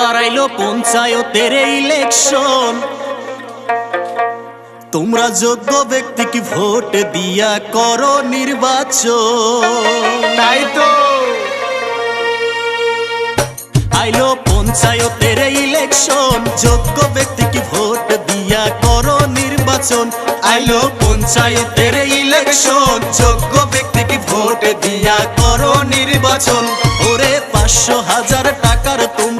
এবার আইলো পঞ্চায়েতের ইলেকশন তোমরা যোগ্য ব্যক্তিকে ভোট দিয়া করো নির্বাচন। তাই তো। আইলো পঞ্চায়েতের ইলেকশন যোগ্য ব্যক্তিকে ভোট দিয়া করো নির্বাচন। আইলো পঞ্চায়েতের ইলেকশন যোগ্য ব্যক্তিকে ভোট দিয়া করো নির্বাচন। ওরে পাঁচশো হাজার টাকার তোমরা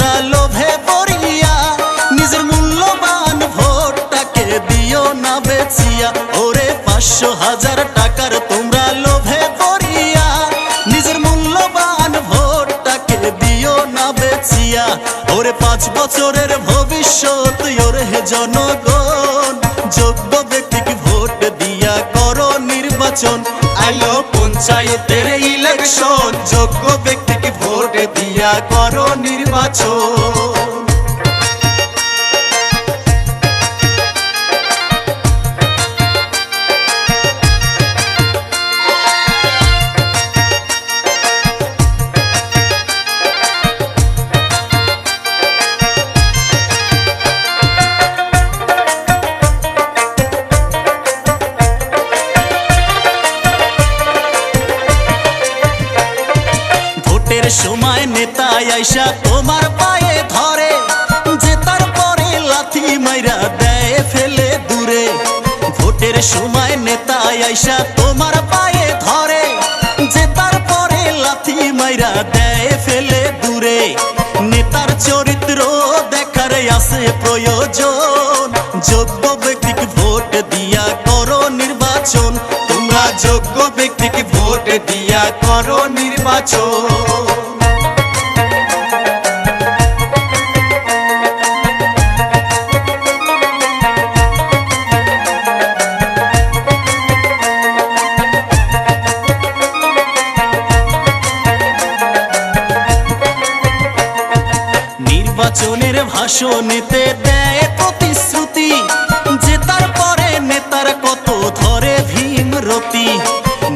পাঁচশো হাজার টাকার তোমরা লোভে পড়িয়া, নিজের মূল্যবান ভোটটাকে দিও না বেচিয়া। ওরে পাঁচ বছরের ভবিষ্যৎ, ওরে জনগণ, যোগ্য ব্যক্তিকে ভোট দিয়া করো নির্বাচন। আইলো পঞ্চায়েতের ইলেকশন, যোগ্য ব্যক্তিকে ভোট দিয়া করো নির্বাচন। সময় নেতা আইসা তোমার পায়ে ধরে, যে তারপরে লাথি মাইরা দেয় ফেলে দূরে। ভোটের সময় নেতা আইসা তোমার পায়ে ধরে, যে তারপরে লাথি মাইরা দেয় ফেলে দূরে। নেতার চরিত্র দেখার আছে প্রয়োজন, যোগ্য ব্যক্তিকে ভোট দিয়া করো নির্বাচন। তোমরা যোগ্য ব্যক্তিকে ভোট দিয়া করো নির্বাচন। নির্বাচনের ভাষণেতে দেয় প্রতিশ্রুতি, যে তারপরে নেতার কত ধরে ভীমরতি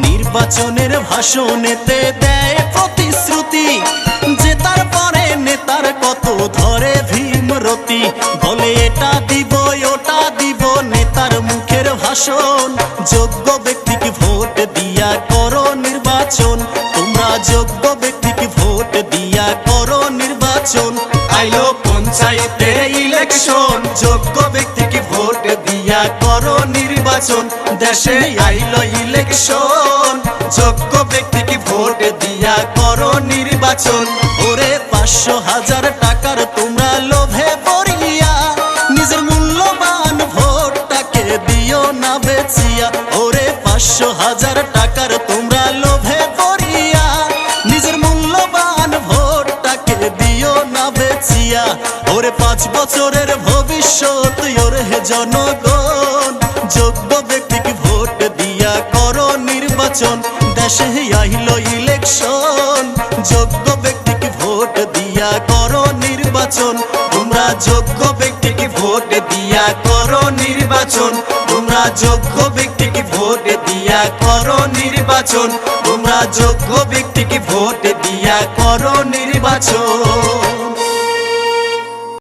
নির্বাচনের ভাষণেতে দেয় প্রতিশ্রুতি, যে তারপরে নেতার কত ধরে ভীমরতি বলে এটা দিব, ওটা দিব নেতার মুখের ভাষণ। যোগ্য ব্যক্তিকে ভোট দিয়া করো নির্বাচন। তোমরা যোগ্য ব্যক্তিকে ভোট দিয়া করো নির্বাচন। পঞ্চায়েতে ইলেকশন, যোগ্য ব্যক্তিকে ভোট দিয়া করো নির্বাচন। দেশে আইলো ইলেকশন, যোগ্য ব্যক্তিকে ভোট দিয়া করো নির্বাচন। ওরে পাঁচশো হাজার টাকার তোমরা লোভে পড়িয়া, নিজের মূল্যবান ভোটটাকে দিও না বেচিয়া। ওরে পাঁচশো হাজার ওরে পাঁচ বছরের ভবিষ্যৎ, ওরে হে জনগণ। যোগ্য ব্যক্তিকে ভোট দিয়া করো নির্বাচন, দেশে আইলো ইলেকশন। যোগ্য ব্যক্তিকে ভোট দিয়া করো নির্বাচন, তোমরা যোগ্য ব্যক্তিকে ভোট দিয়া করো নির্বাচন। তোমরা যোগ্য ব্যক্তিকে ভোট দিয়া করো নির্বাচন, তোমরা যোগ্য ব্যক্তিকে ভোট দিয়া করো নির্বাচন।